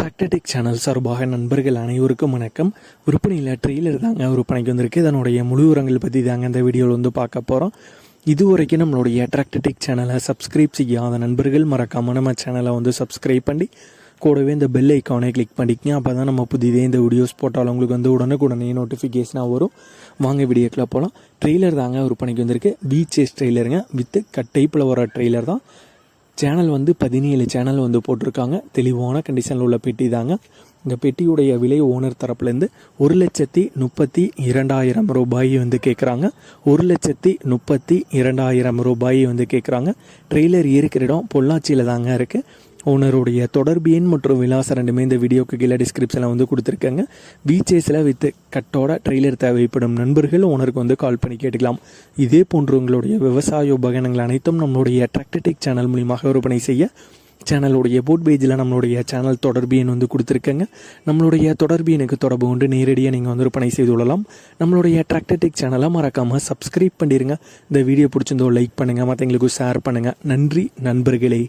அட்ராக்டடிக் channel சார்பாக நண்பர்கள் அனைவருக்கும் வணக்கம். விற்பனையில் ட்ரெய்லர் தாங்க விற்பனைக்கு வந்திருக்கு. இதனுடைய முழு உரங்கள் பற்றி தாங்க இந்த வீடியோவில் வந்து பார்க்க போகிறோம் இதுவரைக்கும் நம்மளுடைய அட்ராக்டடிக் சேனலை சப்ஸ்கிரைப் செய்யாத நண்பர்கள் மறக்காம நம்ம சேனலை வந்து சப்ஸ்கிரைப் பண்ணி கூடவே இந்த பெல் ஐக்கானை கிளிக் பண்ணிக்கங்க. அப்போ தான் நம்ம புதிதே இந்த வீடியோஸ் போட்டாலும் உங்களுக்கு வந்து உடனுக்குடனே நோட்டிஃபிகேஷனாக வரும். வாங்க வீடியோக்கில் போகலாம் ட்ரெய்லர் தாங்க விற்பனைக்கு வந்திருக்கு. பீச்சேஸ் ட்ரெய்லருங்க வித் கட் டைப்பில் வர ட்ரெய்லர் தான். சேனல் வந்து பதினேழு சேனல் வந்து போட்டிருக்காங்க. தெளிவான கண்டிஷனில் உள்ள பெட்டி தாங்க. இந்த பெட்டியுடைய விலை ஓனர் தரப்புலேருந்து ஒரு லட்சத்தி முப்பத்தி இரண்டாயிரம் ரூபாய் வந்து கேட்குறாங்க ஒரு லட்சத்தி முப்பத்தி இரண்டாயிரம் ரூபாய் வந்து கேட்குறாங்க ட்ரெய்லர் இருக்கிற இடம் பொள்ளாச்சியில் தாங்க இருக்குது ஓனருடைய தொடர்பு எண் மற்றும் விலாசம் ரெண்டுமே இந்த வீடியோக்கு கீழே டிஸ்கிரிப்ஷனில் வந்து கொடுத்துருக்கேங்க. பீச்சேஸில் வித் கட்டோட ட்ரெய்லர் தேவைப்படும் நண்பர்கள் ஓனருக்கு வந்து கால் பண்ணி கேட்டுக்கலாம். இதே போன்று உங்களுடைய விவசாய உபகரணங்கள் அனைத்தும் நம்மளுடைய அட்ராக்டடிக் சேனல் மூலியமாக விற்பனை செய்ய சேனலுடைய போட் பேஜில் நம்மளுடைய சேனல் தொடர்பு எண் வந்து கொடுத்துருக்கேங்க. நம்மளுடைய தொடர்பு எனக்கு தொடர்பு கொண்டு நேரடியாக நீங்கள் வந்து விற்பனை செய்து கொள்ளலாம். நம்மளுடைய அட்ராக்டடிக் சேனலை மறக்காமல் சப்ஸ்கிரைப் பண்ணிடுங்க இந்த வீடியோ பிடிச்சிருந்தோ லைக் பண்ணுங்கள் மற்றவங்களுக்கு ஷேர் பண்ணுங்கள் நன்றி நண்பர்களே.